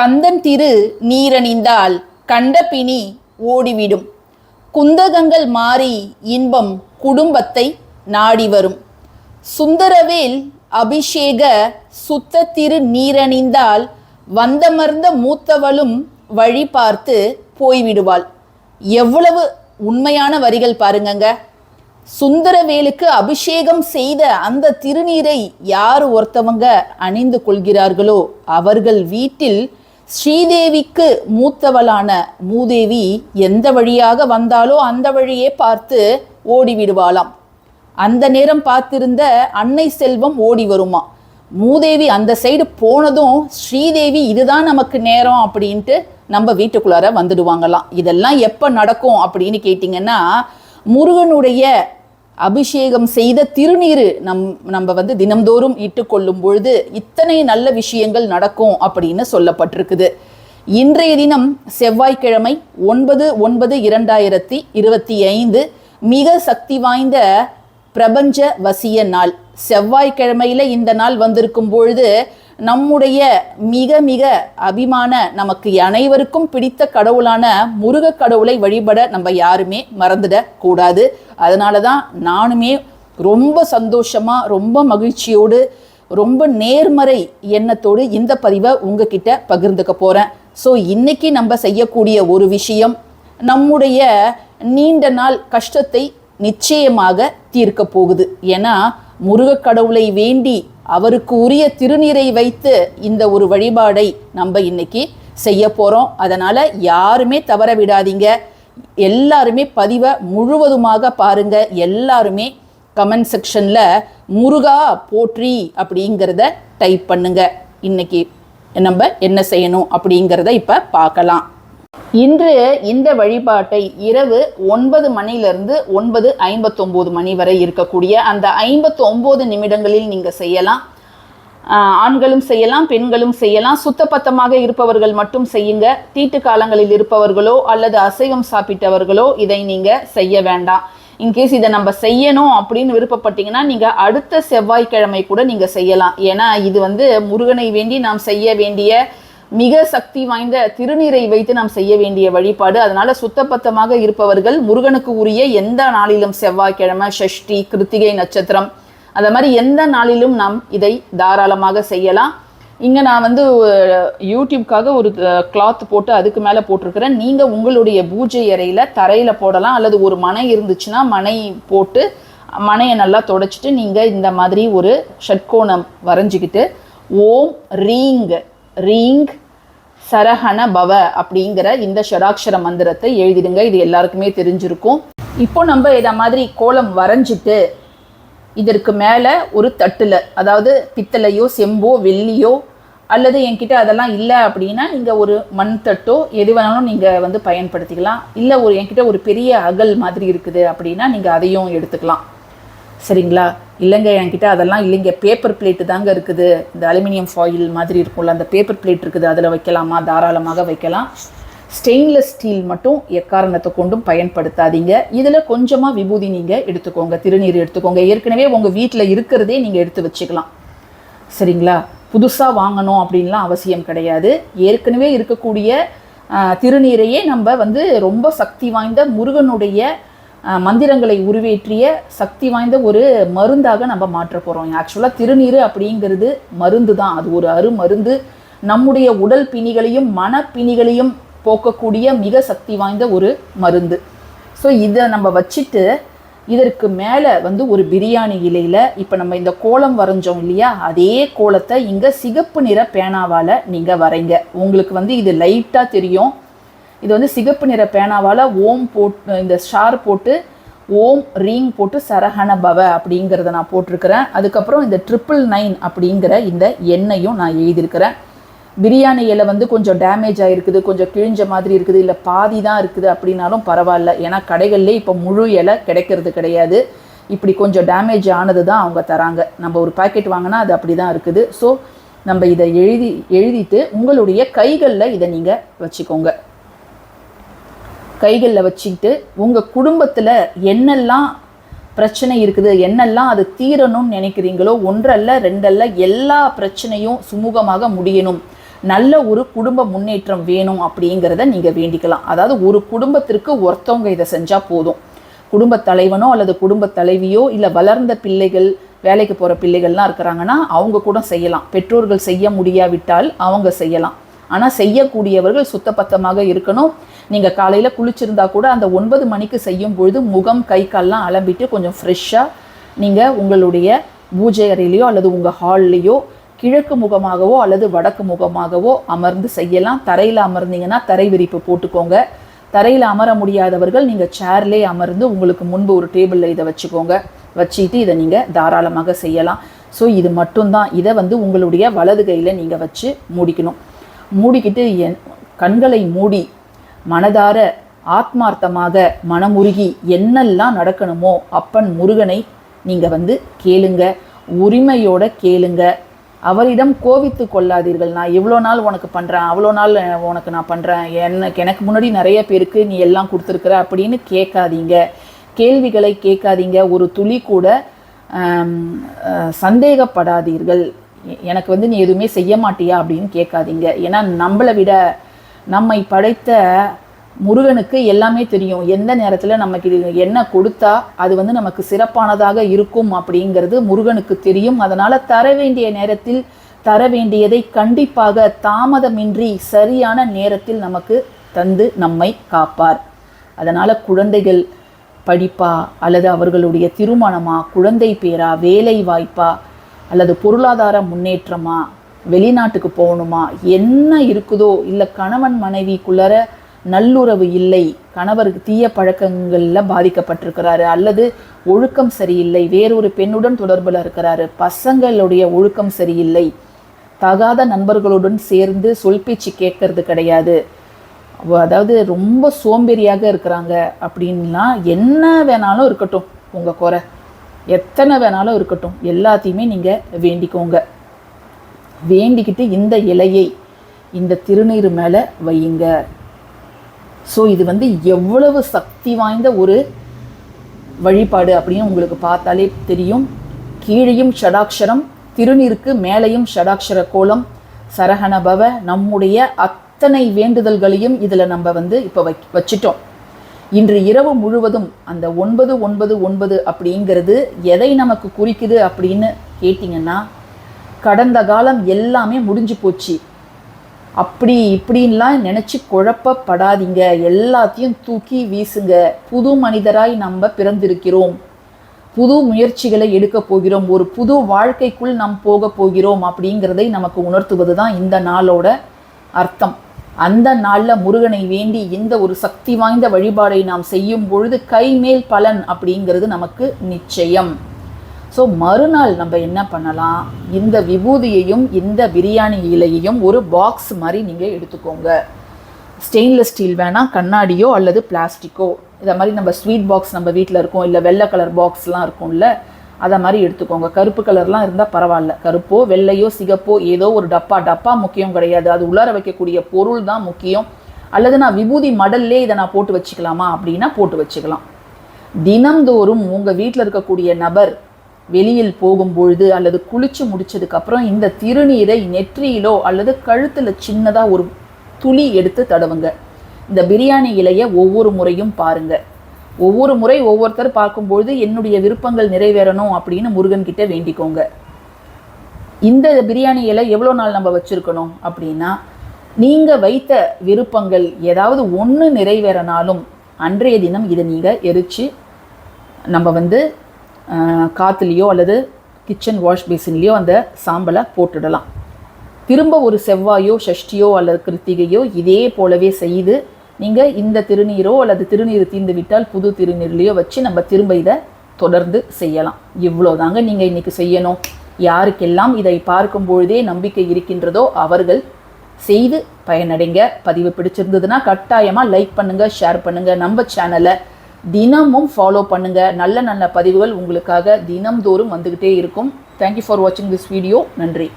கந்தன் திரு நீரணிந்தால் கண்டபிணி ஓடிவிடும். குந்தகங்கள் மாறி இன்பம் குடும்பத்தை நாடி வரும். சுந்தரவேல் அபிஷேக சுத்த திரு நீரணிந்தால் வந்தமர்ந்த மூத்தவளும் வழி பார்த்து போய்விடுவாள். எவ்வளவு உண்மையான வரிகள் பாருங்கங்க. சுந்தரவேலுக்கு அபிஷேகம் செய்த அந்த திருநீரை யார் ஒருத்தவங்க அணிந்து கொள்கிறார்களோ அவர்கள் வீட்டில் ஸ்ரீதேவிக்கு மூத்தவளான மூதேவி எந்த வழியாக வந்தாலோ அந்த வழியே பார்த்து ஓடிவிடுவாளாம். அந்த நேரம் பார்த்திருந்த அன்னை செல்வம் ஓடி வருமா. மூதேவி அந்த சைடு போனதும் ஸ்ரீதேவி இதுதான் நமக்கு நேரம் அப்படின்ட்டு நம்ம வீட்டுக்குள்ளார வந்துடுவாங்களாம். இதெல்லாம் எப்போ நடக்கும் அப்படின்னு கேட்டிங்கன்னா முருகனுடைய அபிஷேகம் செய்த திருநீரு நம் நம்ம வந்து தினம்தோறும் இட்டுக்கொள்ளும் பொழுது இத்தனை நல்ல விஷயங்கள் நடக்கும் அப்படின்னு சொல்லப்பட்டிருக்குது. இன்றைய தினம் செவ்வாய்க்கிழமை ஒன்பது ஒன்பது இரண்டாயிரத்தி இருபத்தி ஐந்து மிக சக்தி வாய்ந்த பிரபஞ்ச வசிய நாள். செவ்வாய்க்கிழமையில இந்த நாள் வந்திருக்கும் பொழுது நம்முடைய மிக மிக அபிமான நமக்கு அனைவருக்கும் பிடித்த கடவுளான முருக கடவுளை வழிபட நம்ம யாருமே மறந்துடக் கூடாது. அதனால தான் நானுமே ரொம்ப சந்தோஷமா ரொம்ப மகிழ்ச்சியோடு ரொம்ப நேர்மறை எண்ணத்தோடு இந்த பதிவை உங்ககிட்ட பகிர்ந்துக்க போகிறேன் ஸோ இன்னைக்கு நம்ம செய்யக்கூடிய ஒரு விஷயம் நம்முடைய நீண்ட நாள் கஷ்டத்தை நிச்சயமாக தீர்க்க போகுது. ஏன்னா முருகக்கடவுளை வேண்டி அவருக்கு உரிய திருநீரை வைத்து இந்த ஒரு வழிபாடை நம்ம இன்னைக்கு செய்ய போகிறோம் அதனால் யாருமே தவற விடாதீங்க. எல்லாருமே பதிவை முழுவதுமாக பாருங்க. எல்லாருமே கமெண்ட் செக்ஷனில் முருகா போற்றி அப்படிங்கிறத டைப் பண்ணுங்க. இன்னைக்கு நம்ம என்ன செய்யணும் அப்படிங்கிறத இப்போ பார்க்கலாம். இன்று இந்த வழிபாட்டை இரவு ஒன்பது மணிலிருந்து ஒன்பது ஐம்பத்தொம்போது மணி வரை இருக்கக்கூடிய அந்த ஐம்பத்தொம்போது நிமிடங்களில் நீங்கள் செய்யலாம். ஆண்களும் செய்யலாம் பெண்களும் செய்யலாம். சுத்தபத்தமாக இருப்பவர்கள் மட்டும் செய்யுங்க. தீட்டு காலங்களில் இருப்பவர்களோ அல்லது அசைவம் சாப்பிட்டவர்களோ இதை நீங்கள் செய்ய வேண்டாம். இன்கேஸ் இதை நம்ம செய்யணும் அப்படின்னு விருப்பப்பட்டீங்கன்னா நீங்கள் அடுத்த செவ்வாய்க்கிழமை கூட நீங்கள் செய்யலாம். ஏன்னா இது வந்து முருகனை வேண்டி நாம் செய்ய வேண்டிய மிக சக்தி வாய்ந்த திருநீரை வைத்து நாம் செய்ய வேண்டிய வழிபாடு. அதனால சுத்தபத்தமாக இருப்பவர்கள் முருகனுக்கு உரிய எந்த நாளிலும் செவ்வாய்க்கிழமை ஷஷ்டி கிருத்திகை நட்சத்திரம் அந்த மாதிரி எந்த நாளிலும் நாம் இதை தாராளமாக செய்யலாம். இங்கே நான் வந்து யூடியூப்காக ஒரு கிளாத் போட்டு அதுக்கு மேலே போட்டிருக்கிறேன். நீங்கள் உங்களுடைய பூஜை அறையில் தரையில் போடலாம். அல்லது ஒரு மனை இருந்துச்சுன்னா மனை போட்டு மனையை நல்லா தொடச்சிட்டு நீங்கள் இந்த மாதிரி ஒரு ஷட்கோணம் வரைஞ்சிக்கிட்டு ஓம் ரீங் ரீங் சரஹண பவ அப்படிங்கிற இந்த ஷடாக்ஷர மந்திரத்தை எழுதிடுங்க. இது எல்லாருக்குமே தெரிஞ்சிருக்கும். இப்போ நம்ம இதை மாதிரி கோலம் வரைஞ்சிட்டு இதற்கு மேலே ஒரு தட்டில் அதாவது பித்தளையோ செம்போ வெள்ளியோ அல்லது என்கிட்ட அதெல்லாம் இல்லை அப்படின்னா நீங்கள் ஒரு மண் தட்டோ எது வேணாலும் நீங்கள் வந்து பயன்படுத்திக்கலாம். இல்லை ஒரு என்கிட்ட ஒரு பெரிய அகல் மாதிரி இருக்குது அப்படின்னா நீங்கள் அதையும் எடுத்துக்கலாம். சரிங்களா? இல்லைங்க என்கிட்ட அதெல்லாம் இல்லைங்க. பேப்பர் பிளேட்டு தாங்க இருக்குது. இந்த அலுமினியம் ஃபாயில் மாதிரி இருக்கும்ல அந்த பேப்பர் பிளேட் இருக்குது. அதில் வைக்கலாமா? தாராளமாக வைக்கலாம். ஸ்டெயின்லெஸ் ஸ்டீல் மட்டும் எக்காரணத்தை கொண்டும் பயன்படுத்தாதீங்க. இதில் கொஞ்சமாக விபூதி நீங்கள் எடுத்துக்கோங்க. திருநீர் எடுத்துக்கோங்க. ஏற்கனவே உங்கள் வீட்டில் இருக்கிறதே நீங்கள் எடுத்து வச்சுக்கலாம். சரிங்களா? புதுசாக வாங்கணும் அப்படின்லாம் அவசியம் கிடையாது. ஏற்கனவே இருக்கக்கூடிய திருநீரையே நம்ம வந்து ரொம்ப சக்தி வாய்ந்த முருகனுடைய மந்திரங்களை உருவேற்றிய சக்தி வாய்ந்த ஒரு மருந்தாக நம்ம மாற்ற போகிறோம் ஆக்சுவலாக திருநீர் அப்படிங்கிறது மருந்து தான். அது ஒரு அருமருந்து. நம்முடைய உடல் பிணிகளையும் மனப்பிணிகளையும் போக்கக்கூடிய மிக சக்தி வாய்ந்த ஒரு மருந்து. ஸோ இதை நம்ம வச்சுட்டு இதற்கு மேலே வந்து ஒரு பிரியாணி இலையில் இப்போ நம்ம இந்த கோலம் வரைஞ்சோம் இல்லையா? அதே கோலத்தை இங்கே சிகப்பு நிற பேனாவால் நீங்கள் வரைங்க. உங்களுக்கு வந்து இது லைட்டாக தெரியும். இது வந்து சிகப்பு நிற பேனாவால் ஓம் போட் இந்த ஸ்டார் போட்டு ஓம் ரீங் போட்டு சரஹண பவ அப்படிங்கிறத நான் போட்டிருக்கிறேன். அதுக்கப்புறம் இந்த ட்ரிபிள் நைன் அப்படிங்கிற இந்த எண்ணையும் நான் எழுதியிருக்கிறேன். பிரியாணி இலை வந்து கொஞ்சம் டேமேஜ் ஆகிருக்குது கொஞ்சம் கிழிஞ்ச மாதிரி இருக்குது இல்லை பாதி தான் இருக்குது அப்படின்னாலும் பரவாயில்ல. ஏன்னா கடைகள்லேயே இப்போ முழு இலை கிடைக்கிறது கிடையாது. இப்படி கொஞ்சம் டேமேஜ் ஆனது தான் அவங்க தராங்க. நம்ம ஒரு பாக்கெட் வாங்கினா அது அப்படி தான் இருக்குது. ஸோ நம்ம இதை எழுதி எழுதிட்டு உங்களுடைய கைகளில் இதை நீங்கள் வச்சுக்கோங்க. கைகளில் வச்சுக்கிட்டு உங்கள் குடும்பத்தில் என்னெல்லாம் பிரச்சனை இருக்குது என்னெல்லாம் அது தீரணும்னு நினைக்கிறீங்களோ ஒன்றல்ல ரெண்டல்ல எல்லா பிரச்சனையும் சுமூகமாக முடியணும். நல்ல ஒரு குடும்ப முன்னேற்றம் வேணும் அப்படிங்கிறத நீங்கள் வேண்டிக்கலாம். அதாவது ஒரு குடும்பத்திற்கு ஒருத்தவங்க இதை செஞ்சால் போதும். குடும்ப தலைவனோ அல்லது குடும்ப தலைவியோ இல்லை வளர்ந்த பிள்ளைகள் வேலைக்கு போகிற பிள்ளைகள்லாம் இருக்கிறாங்கன்னா அவங்க கூட செய்யலாம். பெற்றோர்கள் செய்ய முடியாவிட்டால் அவங்க செய்யலாம். ஆனால் செய்யக்கூடியவர்கள் சுத்தபத்தமாக இருக்கணும். நீங்கள் காலையில் குளிச்சிருந்தா கூட அந்த ஒன்பது மணிக்கு செய்யும் பொழுது முகம் கை கால்லாம் அலம்பிட்டு கொஞ்சம் ஃப்ரெஷ்ஷாக நீங்கள் உங்களுடைய பூஜை அறையிலையோ அல்லது உங்கள் ஹால்லையோ கிழக்கு முகமாகவோ அல்லது வடக்கு முகமாகவோ அமர்ந்து செய்யலாம். தரையில் அமர்ந்தீங்கன்னா தரை விரிப்பு போட்டுக்கோங்க. தரையில் அமர முடியாதவர்கள் நீங்கள் சேர்லே அமர்ந்து உங்களுக்கு முன்பு ஒரு டேபிளில் இதை வச்சுக்கோங்க. வச்சுட்டு இதை நீங்கள் தாராளமாக செய்யலாம். ஸோ இது மட்டும்தான். இதை வந்து உங்களுடைய வலது கையில் நீங்கள் வச்சு மூடிக்கணும். மூடிக்கிட்டு என் கண்களை மூடி மனதார ஆத்மார்த்தமாக மனமுருகி என்னெல்லாம் நடக்கணுமோ அப்பன் முருகனை நீங்கள் வந்து கேளுங்க உரிமையோட கேளுங்க. அவரிடம் கோவித்து கொள்ளாதீர்கள். நான் இவ்வளோ நாள் உனக்கு பண்ணுறேன் அவ்வளோ நாள் உனக்கு நான் பண்ணுறேன் என்ன எனக்கு முன்னாடி நிறைய பேருக்கு நீ எல்லாம் கொடுத்துருக்குற அப்படின்னு கேட்காதீங்க. கேள்விகளை கேட்காதீங்க. ஒரு துளி கூட சந்தேகப்படாதீர்கள். எனக்கு வந்து நீ எதுவுமே செய்ய மாட்டியா அப்படின்னு கேட்காதீங்க. ஏன்னா நம்மளை விட நம்மை படைத்த முருகனுக்கு எல்லாமே தெரியும். எந்த நேரத்தில் நமக்கு இது என்ன கொடுத்தா அது வந்து நமக்கு சிறப்பானதாக இருக்கும் அப்படிங்கிறது முருகனுக்கு தெரியும். அதனால் தர வேண்டிய நேரத்தில் தர வேண்டியதை கண்டிப்பாக தாமதமின்றி சரியான நேரத்தில் நமக்கு தந்து நம்மை காப்பார். அதனால் குழந்தைகள் படிப்பா அல்லது அவர்களுடைய திருமணமா குழந்தை பேரா வேலை வாய்ப்பா அல்லது பொருளாதார முன்னேற்றமா வெளிநாட்டுக்கு போகணுமா? என்ன இருக்குதோ? இல்லை கணவன் மனைவிக்குள்ளர நல்லுறவு இல்லை. கணவருக்கு தீய பழக்கங்களில் பாதிக்கப்பட்டிருக்கிறாரு. அல்லது ஒழுக்கம் சரியில்லை. வேறொரு பெண்ணுடன் தொடர்பில் இருக்கிறாரு. பசங்களுடைய ஒழுக்கம் சரியில்லை. தகாத நண்பர்களுடன் சேர்ந்து சொல் பேச்சு கேட்கறது கிடையாது. அதாவது ரொம்ப சோம்பேறியாக இருக்கிறாங்க அப்படின்னா என்ன வேணாலும் இருக்கட்டும். உங்கள் குறை. எத்தனை வேணாலும் இருக்கட்டும். எல்லாத்தையுமே நீங்கள் வேண்டிக்கோங்க. வேண்டிக்கிட்டு இந்த இலையை இந்த திருநீர் மேலே வையுங்க. ஸோ இது வந்து எவ்வளவு சக்தி வாய்ந்த ஒரு வழிபாடு அப்படின்னு உங்களுக்கு பார்த்தாலே தெரியும். கீழையும் ஷடாக்ஷரம் திருநீருக்கு மேலையும் ஷடாக்ஷர கோலம் சரஹணபவ நம்முடைய அத்தனை வேண்டுதல்களையும் இதில் நம்ம வந்து இப்போ வை வச்சிட்டோம். இன்று இரவு முழுவதும் அந்த ஒன்பது ஒன்பது ஒன்பது அப்படிங்கிறது எதை நமக்கு குறிக்குது அப்படின்னு கேட்டிங்கன்னா கடந்த காலம் எல்லாமே முடிஞ்சு போச்சு. அப்படி இப்படின்லாம் நினச்சி குழப்பப்படாதீங்க. எல்லாத்தையும் தூக்கி வீசுங்க. புது மனிதராய் நம்ம பிறந்திருக்கிறோம். புது முயற்சிகளை எடுக்க போகிறோம். ஒரு புது வாழ்க்கைக்குள் நாம் போக போகிறோம் அப்படிங்கிறதை நமக்கு உணர்த்துவது தான் இந்த நாளோட அர்த்தம். அந்த நாளில் முருகனை வேண்டி இந்த ஒரு சக்தி வாய்ந்த வழிபாடை நாம் செய்யும் பொழுது கைமேல் பலன் அப்படிங்கிறது நமக்கு நிச்சயம். ஸோ மறுநாள் நம்ம என்ன பண்ணலாம்? இந்த விபூதியையும் இந்த பிரியாணி இலையையும் ஒரு பாக்ஸ் மாதிரி நீங்கள் எடுத்துக்கோங்க. ஸ்டெயின்லெஸ் ஸ்டீல் வேணால் கண்ணாடியோ அல்லது பிளாஸ்டிக்கோ இதை மாதிரி நம்ம ஸ்வீட் பாக்ஸ் நம்ம வீட்டில் இருக்கோம் இல்லை வெள்ளை கலர் பாக்ஸ்லாம் இருக்கும்ல அதை மாதிரி எடுத்துக்கோங்க. கருப்பு கலர்லாம் இருந்தால் பரவாயில்ல. கருப்போ வெள்ளையோ சிகப்போ ஏதோ ஒரு டப்பா டப்பா முக்கியம் கிடையாது. அது உள்ளார வைக்கக்கூடிய பொருள் தான் முக்கியம். அல்லது நான் விபூதி மடல்லே இதை நான் போட்டு வச்சுக்கலாமா அப்படின்னா போட்டு வச்சுக்கலாம். தினம்தோறும் உங்கள் வீட்டில் இருக்கக்கூடிய நபர் வெளியில் போகும்பொழுது அல்லது குளிச்சு முடிச்சதுக்கப்புறம் இந்த திருநீரை நெற்றியிலோ அல்லது கழுத்தில் சின்னதாக ஒரு துளி எடுத்து தடவுங்க. இந்த பிரியாணி இலையை ஒவ்வொரு முறையும் பாருங்க. ஒவ்வொரு முறை ஒவ்வொருத்தர் பார்க்கும்பொழுது என்னுடைய விருப்பங்கள் நிறைவேறணும் அப்படின்னு முருகன் கிட்ட வேண்டிக்கோங்க. இந்த பிரியாணி இலை எவ்வளோ நாள் நம்ம வச்சுருக்கணும் அப்படின்னா நீங்கள் வைத்த விருப்பங்கள் ஏதாவது ஒன்று நிறைவேறனாலும் அன்றைய தினம் இதை நீங்கள் எரித்து நம்ம வந்து காற்றுலேயோ அல்லது கிச்சன் வாஷ் பேசின்லேயோ அந்த சாம்பலை போட்டுடலாம். திரும்ப ஒரு செவ்வாயோ ஷஷ்டியோ அல்லது கிருத்திகையோ இதே போலவே செய்து நீங்கள் இந்த திருநீரோ அல்லது திருநீர் தீர்ந்து விட்டால் புது திருநீர்லையோ வச்சு நம்ம திரும்ப இதை தொடர்ந்து செய்யலாம். இவ்வளோதாங்க நீங்கள் இன்றைக்கி செய்யணும். யாருக்கெல்லாம் இதை பார்க்கும் பொழுதே நம்பிக்கை இருக்கின்றதோ அவர்கள் செய்து பயனடைங்க. பதிவு பிடிச்சிருந்ததுன்னா கட்டாயமாக லைக் பண்ணுங்கள் ஷேர் பண்ணுங்கள் நம்ம சேனலை தினமும் ஃபாலோ பண்ணுங்கள் நல்ல நல்ல பதிவுகள் உங்களுக்காக தினம்தோறும் வந்துக்கிட்டே இருக்கும். தேங்க்யூ ஃபார் வாட்சிங் திஸ் வீடியோ நன்றி.